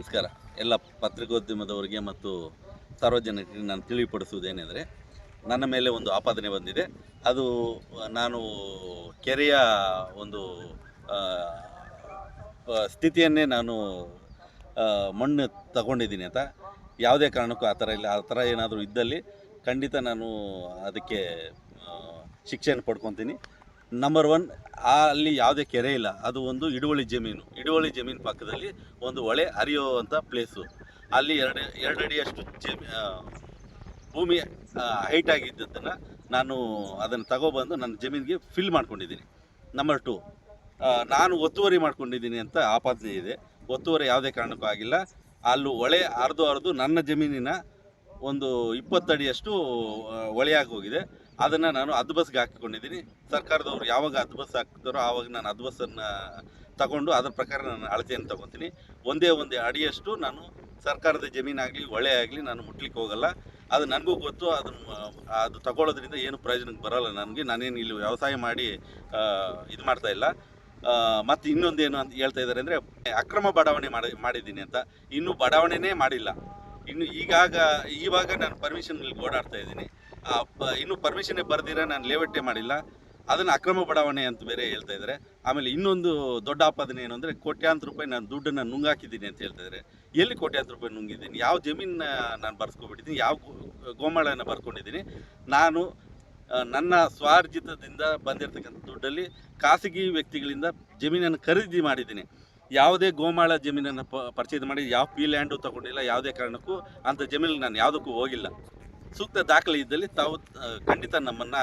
ನಮಸ್ಕಾರ. ಎಲ್ಲ ಪತ್ರಿಕೋದ್ಯಮದವರಿಗೆ ಮತ್ತು ಸಾರ್ವಜನಿಕರಿಗೆ ನಾನು ತಿಳಿಪಡಿಸುವುದೇನೆಂದರೆ, ನನ್ನ ಮೇಲೆ ಒಂದು ಆಪಾದನೆ ಬಂದಿದೆ. ಅದು ನಾನು ಕೆರೆಯ ಒಂದು ಸ್ಥಿತಿಯನ್ನೇ ನಾನು ಮಣ್ಣು ತಗೊಂಡಿದ್ದೀನಿ ಅಂತ. ಯಾವುದೇ ಕಾರಣಕ್ಕೂ ಆ ಥರ ಇಲ್ಲ. ಆ ಥರ ಏನಾದರೂ ಇದ್ದಲ್ಲಿ ಖಂಡಿತ ನಾನು ಅದಕ್ಕೆ ಶಿಕ್ಷೆಯನ್ನು ಪಡ್ಕೊತೀನಿ. ನಂಬರ್ ಒನ್ ಅಲ್ಲಿ ಯಾವುದೇ ಕೆರೆ ಇಲ್ಲ. ಅದು ಒಂದು ಹಿಡುವಳಿ ಜಮೀನು. ಹಿಡುವಳಿ ಜಮೀನು ಪಕ್ಕದಲ್ಲಿ ಒಂದು ಹೊಳೆ ಹರಿಯುವಂಥ ಪ್ಲೇಸು ಅಲ್ಲಿ ಎರಡು ಎರಡು ಅಡಿಯಷ್ಟು ಜಮಿ ಭೂಮಿ ಹೈಟ್ ಆಗಿದ್ದನ್ನು ನಾನು ಅದನ್ನು ತಗೊಬಂದು ನನ್ನ ಜಮೀನಿಗೆ ಫಿಲ್ ಮಾಡ್ಕೊಂಡಿದ್ದೀನಿ. ನಂಬರ್ ಟು ನಾನು ಒತ್ತುವರಿ ಮಾಡ್ಕೊಂಡಿದ್ದೀನಿ ಅಂತ ಆಪಾದನೆ ಇದೆ. ಒತ್ತುವರಿ ಯಾವುದೇ ಕಾರಣಕ್ಕೂ ಆಗಿಲ್ಲ. ಅಲ್ಲೂ ಹೊಳೆ ಹರಿದು ಹರಿದು ನನ್ನ ಜಮೀನಿನ ಒಂದು ಇಪ್ಪತ್ತಡಿಯಷ್ಟು ಒಳೆಯಾಗಿ ಹೋಗಿದೆ ಅದನ್ನು ನಾನು ಅದ್ಬಸ್ಗೆ ಹಾಕಿಕೊಂಡಿದ್ದೀನಿ. ಸರ್ಕಾರದವರು ಯಾವಾಗ ಅದ್ಬಸ್ ಹಾಕ್ತಾರೋ ಆವಾಗ ನಾನು ಅದ್ಬಸ್ಸನ್ನು ತಗೊಂಡು ಅದರ ಪ್ರಕಾರ ನಾನು ಅಳತೆಯನ್ನು ತಗೊತೀನಿ. ಒಂದೇ ಒಂದೇ ಅಡಿಯಷ್ಟು ನಾನು ಸರ್ಕಾರದ ಜಮೀನಾಗಲಿ ಹೊಳೆ ಆಗಲಿ ನಾನು ಮುಟ್ಲಿಕ್ಕೆ ಹೋಗಲ್ಲ. ಅದು ನನಗೂ ಗೊತ್ತು, ಅದನ್ನು ಅದು ತಗೊಳ್ಳೋದ್ರಿಂದ ಏನು ಪ್ರಯೋಜನಕ್ಕೆ ಬರಲ್ಲ ನನಗೆ. ನಾನೇನು ಇಲ್ಲಿ ವ್ಯವಸಾಯ ಮಾಡಿ ಇದು ಮಾಡ್ತಾ ಇಲ್ಲ. ಮತ್ತು ಇನ್ನೊಂದೇನು ಅಂತ ಹೇಳ್ತಾ ಇದ್ದಾರೆ ಅಂದರೆ, ಅಕ್ರಮ ಬಡಾವಣೆ ಮಾಡಿ, ಮಾಡಿದ್ದೀನಿ ಅಂತ. ಇನ್ನೂ ಬಡಾವಣೆನೇ ಮಾಡಿಲ್ಲ. ಇನ್ನು ಈಗಾಗ, ಈವಾಗ ನಾನು ಪರ್ಮಿಷನ್ಗಳಿಗೆ ಓಡಾಡ್ತಾ ಇದ್ದೀನಿ. ಇನ್ನೂ ಪರ್ಮಿಷನ್ನೇ ಬರ್ದಿರ ನಾನು ಲೇವಟ್ಟೆ ಮಾಡಿಲ್ಲ. ಅದನ್ನು ಅಕ್ರಮ ಬಡಾವಣೆ ಅಂತ ಬೇರೆ ಹೇಳ್ತಾ ಇದ್ದಾರೆ ಆಮೇಲೆ ಇನ್ನೊಂದು ದೊಡ್ಡ ಆಪಾದನೆ ಏನು ಅಂದರೆ ಕೋಟ್ಯಾಂತರ ರೂಪಾಯಿ ನಾನು ದುಡ್ಡನ್ನು ನುಂಗಾಕಿದ್ದೀನಿ ಅಂತ ಹೇಳ್ತಾ ಇದ್ದಾರೆ ಎಲ್ಲಿ ಕೋಟ್ಯಾಂತರ ರೂಪಾಯಿ ನುಂಗಿದ್ದೀನಿ? ಯಾವ ಜಮೀನ ನಾನು ಬರ್ಸ್ಕೊಬಿಟ್ಟಿದ್ದೀನಿ? ಯಾವ ಗೋಮಾಳನ ಬರ್ಕೊಂಡಿದ್ದೀನಿ? ನಾನು ನನ್ನ ಸ್ವಾರ್ಜಿತದಿಂದ ಬಂದಿರತಕ್ಕಂಥ ದುಡ್ಡಲ್ಲಿ ಖಾಸಗಿ ವ್ಯಕ್ತಿಗಳಿಂದ ಜಮೀನನ್ನು ಖರೀದಿ ಮಾಡಿದ್ದೀನಿ. ಯಾವುದೇ ಗೋಮಾಳ ಜಮೀನನ್ನು ಪರಿಚಯ ಮಾಡಿ ಯಾವ ಪಿ ಲ್ಯಾಂಡು ತಗೊಂಡಿಲ್ಲ ಯಾವುದೇ ಕಾರಣಕ್ಕೂ ಅಂಥ ಜಮೀನು ನಾನು ಯಾವುದಕ್ಕೂ ಹೋಗಿಲ್ಲ. ಸೂಕ್ತ ದಾಖಲೆ ಇದ್ದಲ್ಲಿ ತಾವು ಖಂಡಿತ ನಮ್ಮನ್ನು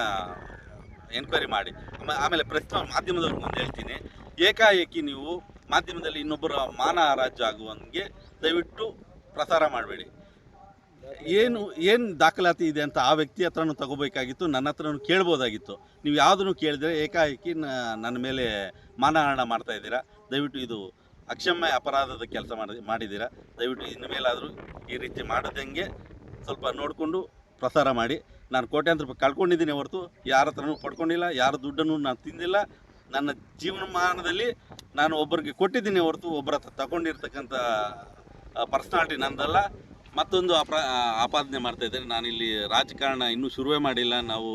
ಎನ್ಕ್ವೈರಿ ಮಾಡಿ. ಆಮ- ಆಮೇಲೆ ಪ್ರಶ್ನೆ ಮಾಧ್ಯಮದವ್ರ ಮುಂದೆ ಹೇಳ್ತೀನಿ. ಏಕಾಏಕಿ ನೀವು ಮಾಧ್ಯಮದಲ್ಲಿ ಇನ್ನೊಬ್ಬರ ಮಾನ ಹರಾಜು ಆಗುವಂಗೆ ದಯವಿಟ್ಟು ಪ್ರಸಾರ ಮಾಡಬೇಡಿ. ಏನು ಏನು ದಾಖಲಾತಿ ಇದೆ ಅಂತ ಆ ವ್ಯಕ್ತಿ ಹತ್ರನು ತಗೋಬೇಕಾಗಿತ್ತು, ನನ್ನ ಹತ್ರನೂ ಕೇಳ್ಬೋದಾಗಿತ್ತು. ನೀವು ಯಾವುದನ್ನು ಕೇಳಿದರೆ ಏಕಾಏಕಿ ನನ್ನ ಮೇಲೆ ಮಾನಹರಣ ಮಾಡ್ತಾ ಇದ್ದೀರಾ? ದಯವಿಟ್ಟು ಇದು ಅಕ್ಷಮ್ಯ ಅಪರಾಧದ ಕೆಲಸ ಮಾಡಿ, ಮಾಡಿದ್ದೀರಾ? ದಯವಿಟ್ಟು ಇನ್ನು ಮೇಲಾದರೂ ಈ ರೀತಿ ಮಾಡದಂಗೆ ಸ್ವಲ್ಪ ನೋಡಿಕೊಂಡು ಪ್ರಸಾರ ಮಾಡಿ. ನಾನು ಕೋಟ್ಯಾಂತರ ರೂಪಾಯಿ ಕಳ್ಕೊಂಡಿದ್ದೀನಿ ಹೊರತು, ಯಾರ ಹತ್ರನೂ ಪಡ್ಕೊಂಡಿಲ್ಲ, ಯಾರ ದುಡ್ಡನ್ನು ನಾನು ತಿಂದಿಲ್ಲ. ನನ್ನ ಜೀವನಮಾನದಲ್ಲಿ ನಾನು ಒಬ್ಬರಿಗೆ ಕೊಟ್ಟಿದ್ದೀನಿ ಹೊರತು ಒಬ್ಬರ ಹತ್ರ ತಗೊಂಡಿರ್ತಕ್ಕಂಥ ಪರ್ಸ್ನಾಲ್ಟಿ ನಂದಲ್ಲ. ಮತ್ತೊಂದು ಅಪ ಆಪಾದನೆ ಮಾಡ್ತಾ ಇದ್ದಾರೆ ನಾನಿಲ್ಲಿ ರಾಜಕಾರಣ ಇನ್ನೂ ಶುರುವೇ ಮಾಡಿಲ್ಲ. ನಾವು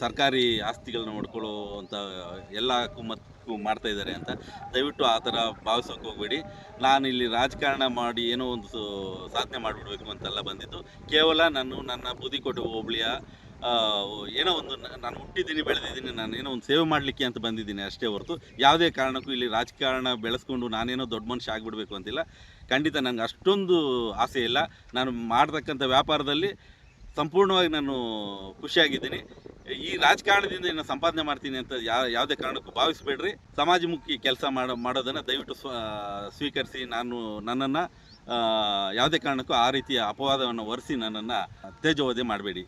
ಸರ್ಕಾರಿ ಆಸ್ತಿಗಳನ್ನ ನೋಡ್ಕೊಳ್ಳೋ ಅಂತ ಎಲ್ಲ ಕುಮ್ಮಕ್ಕು ಮಾಡ್ತಾ ಇದ್ದಾರೆ ಅಂತ. ದಯವಿಟ್ಟು ಆ ಥರ ಭಾವಿಸೋಕೆ ಹೋಗಬೇಡಿ. ನಾನು ಇಲ್ಲಿ ರಾಜಕಾರಣ ಮಾಡಿ ಏನೋ ಒಂದು ಸಾಧನೆ ಮಾಡಿಬಿಡ್ಬೇಕು ಅಂತೆಲ್ಲ ಬಂದಿದ್ದು. ಕೇವಲ ನಾನು ನನ್ನ ಬೂದಿಕೋಟೆ ಹೋಬಳಿಯ ಏನೋ ಒಂದು ನಾನು ಹುಟ್ಟಿದ್ದೀನಿ, ಬೆಳೆದಿದ್ದೀನಿ, ನಾನು ಏನೋ ಒಂದು ಸೇವೆ ಮಾಡಲಿಕ್ಕೆ ಅಂತ ಬಂದಿದ್ದೀನಿ ಅಷ್ಟೇ ಹೊರತು. ಯಾವುದೇ ಕಾರಣಕ್ಕೂ ಇಲ್ಲಿ ರಾಜಕಾರಣ ಬೆಳೆಸ್ಕೊಂಡು ನಾನೇನೋ ದೊಡ್ಡ ಮನುಷ್ಯ ಆಗಿಬಿಡ್ಬೇಕು ಅಂತಿಲ್ಲ. ಖಂಡಿತ ನನಗೆ ಅಷ್ಟೊಂದು ಆಸೆ ಇಲ್ಲ. ನಾನು ಮಾಡ್ತಕ್ಕಂಥ ವ್ಯಾಪಾರದಲ್ಲಿ ಸಂಪೂರ್ಣವಾಗಿ ನಾನು ಖುಷಿಯಾಗಿದ್ದೀನಿ. ಈ ರಾಜಕಾರಣದಿಂದ ಏನು ಸಂಪಾದನೆ ಮಾಡ್ತೀನಿ ಅಂತ ಯಾವುದೇ ಕಾರಣಕ್ಕೂ ಭಾವಿಸಬೇಡ್ರಿ. ಸಮಾಜಮುಖಿ ಕೆಲಸ ಮಾಡೋ, ಮಾಡೋದನ್ನು ದಯವಿಟ್ಟು ಸ್ವ, ಸ್ವೀಕರಿಸಿ ನಾನು ನನ್ನನ್ನು ಯಾವುದೇ ಕಾರಣಕ್ಕೂ ಆ ರೀತಿಯ ಅಪವಾದವನ್ನು ಒರೆಸಿ ನನ್ನನ್ನು ತೇಜೋವಧೆ ಮಾಡಬೇಡಿ.